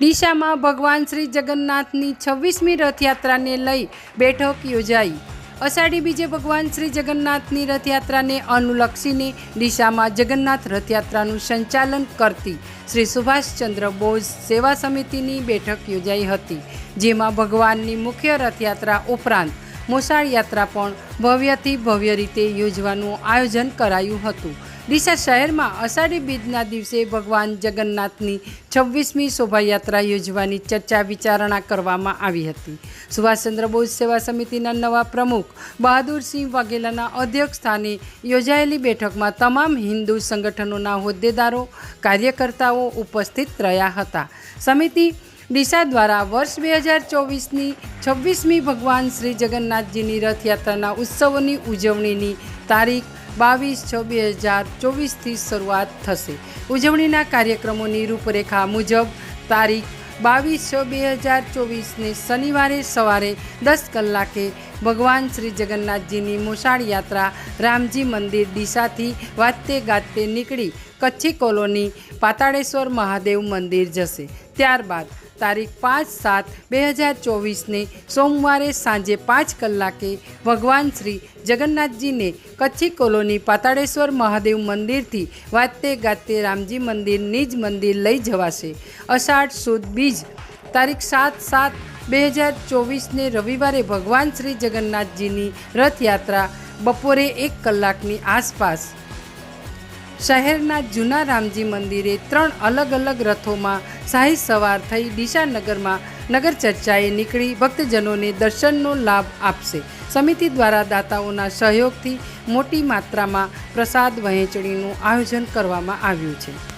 ડીસામાં ભગવાન શ્રી જગન્નાથની છવ્વીસમી રથયાત્રાને લઈ બેઠક યોજાઈ. અષાઢી બીજે ભગવાન શ્રી જગન્નાથની રથયાત્રાને અનુલક્ષીને ડીસામાં જગન્નાથ રથયાત્રાનું સંચાલન કરતી શ્રી સુભાષચંદ્ર બોઝ સેવા સમિતિની બેઠક યોજાઈ હતી, જેમાં ભગવાનની મુખ્ય રથયાત્રા ઉપરાંત મોસાળ યાત્રા પણ ભવ્યથી ભવ્ય રીતે યોજવાનું આયોજન કરાયું હતું. ડીસા શહેરમાં અષાઢી બીજના દિવસે ભગવાન જગન્નાથની છવ્વીસમી શોભાયાત્રા યોજવાની ચર્ચા વિચારણા કરવામાં આવી હતી. સુભાષચંદ્ર બોઝ સેવા સમિતિના નવા પ્રમુખ બહાદુરસિંહ વાઘેલાના અધ્યક્ષ સ્થાને યોજાયેલી બેઠકમાં તમામ હિન્દુ સંગઠનોના હોદ્દેદારો, કાર્યકર્તાઓ ઉપસ્થિત રહ્યા હતા. સમિતિ ડીસા દ્વારા વર્ષ બે હજાર ચોવીસની છવ્વીસમી ભગવાન શ્રી જગન્નાથજીની રથયાત્રાના ઉત્સવોની ઉજવણીની તારીખ બાવીસ છ બે હજાર ચોવીસથી શરૂઆત થશે. ઉજવણીના કાર્યક્રમોની રૂપરેખા મુજબ તારીખ બાવીસ છ બે હજાર ચોવીસને શનિવારે સવારે દસ કલાકે ભગવાન શ્રી જગન્નાથજીની મોસાળ યાત્રા રામજી મંદિર ડીસાથી વાતે ગાતે નીકળી કચ્છી કોલોની પાતાળેશ્વર મહાદેવ મંદિર જશે. ત્યારબાદ તારીખ પાંચ સાત બે હજાર ચોવીસને સોમવારે સાંજે પાંચ કલાકે ભગવાન શ્રી જગન્નાથજીને કચ્છી કોલોની પાતાળેશ્વર મહાદેવ મંદિરથી વાતે ગાતે રામજી મંદિર, નિજ મંદિર લઈ જવાશે. અષાઢ સુદ બીજ તારીખ સાત સાત બે હજાર ચોવીસને રવિવારે ભગવાન શ્રી જગન્નાથજીની રથયાત્રા બપોરે એક કલાકની આસપાસ શહેરના જૂના રામજી મંદિરે ત્રણ અલગ અલગ રથોમાં શાહી સવાર થઈ દિશાનગરમાં નગરમાં નગર ચર્ચાએ નીકળી ભક્તજનોને દર્શનનો લાભ આપશે. સમિતિ દ્વારા દાતાઓના સહયોગથી મોટી માત્રામાં પ્રસાદ વહેંચણીનું આયોજન કરવામાં આવ્યું છે.